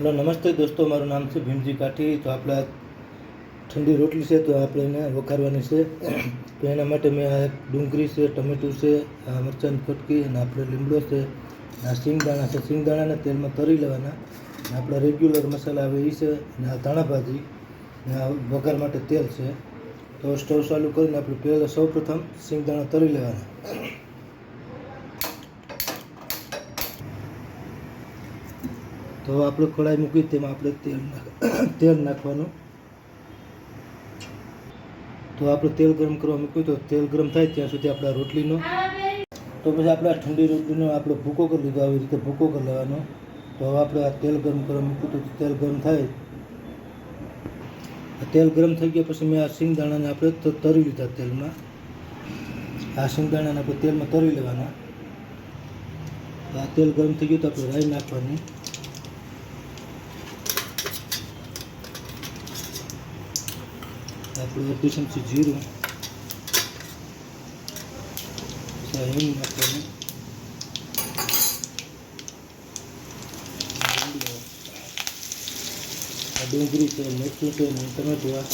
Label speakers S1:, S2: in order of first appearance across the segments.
S1: Hello, નમસ્તે દોસ્તો, મારું નામ છે ભીમજી કાઠી. તો આપણે ઠંડી રોટલી છે, તો આપણે એને વઘારવાની છે. તો એના માટે મેં આ ડુંગળી છે, ટમેટું છે, આ મરચાંની ફટકી અને આપણે લીમડો છે. આ સિંગદાણા છે. સિંગદાણાને તેલમાં તરી લેવાના. અને આપણા રેગ્યુલર મસાલા આવે એ છે અને આ ધાણા ભાજી. અને આ વઘાર માટે તેલ છે. તો સ્ટવ ચાલુ કરીને આપણે પહેલાં સૌ પ્રથમ સિંગદાણા તરી લેવાના. તો આપણે કઢાઈ મૂકી તેમાં આપણે તેલ તેલ નાખવાનું. તો આપણે તેલ ગરમ કરવા મૂક્યું તો તેલ ગરમ થાય ત્યાં સુધી આપણે રોટલીનો તો પછી આપણે ઠંડી રોટલીનો આપણે ભૂકો કરી લીધો, આવી રીતે ભૂકો કરી લેવાનો. તો હવે આપણે આ તેલ ગરમ કરવા મૂક્યું તો તેલ ગરમ થાય. આ તેલ ગરમ થઈ ગયા પછી મેં આ સિંગદાણાને આપણે તરી લીધા તેલમાં. આ સિંગદાણાને આપણે તેલમાં તરી લેવાના. આ તેલ ગરમ થઈ ગયું તો આપણે રાઈ નાખવાની. આપણે અડધું ચમચી જીરું હિંગ નાખવાનું ડુંગળી છે મરચું છે ટમેટું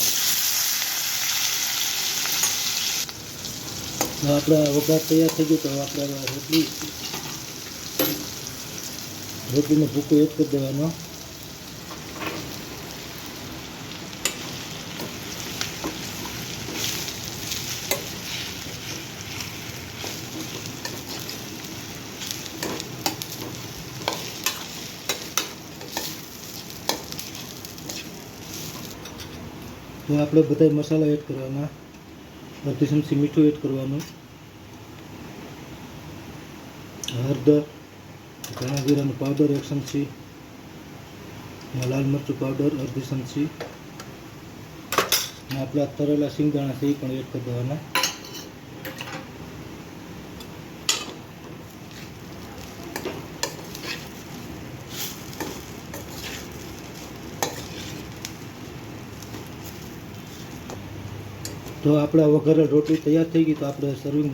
S1: આપણા વઘાર તૈયાર થઈ ગયો તો આપણે રોટલી રોટલીનો ભૂકો એક કરી દેવાનો તો આપણે બધા મસાલા એડ કરવાના. અડધી ચમચી મીઠું એડ કરવાનું. હળદર, ધાણા જીરાનો પાવડર એક ચમચી લાલ મરચું પાવડર અડધી ચમચી અને આપણા તરેલા સિંગદાણા છે એ પણ એડ કરી દેવાના. તો આપણા વઘારેલ રોટલી તૈયાર થઈ ગઈ તો આપણે સર્વિંગ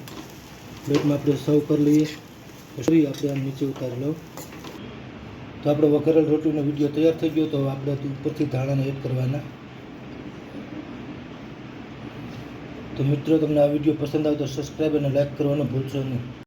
S1: પ્લેટમાં આપણે સર્વ કરી લઈએ. પછી આપણે આમ નીચે ઉતારી લો તો આપણે વઘારેલ રોટલીનો વીડિયો તૈયાર થઈ ગયો તો આપણે ઉપરથી ધાણાને એડ કરવાના. તો મિત્રો, તમને આ વીડિયો પસંદ આવે તો સબસ્ક્રાઈબ અને લાઈક કરવાનું ભૂલશો નહીં.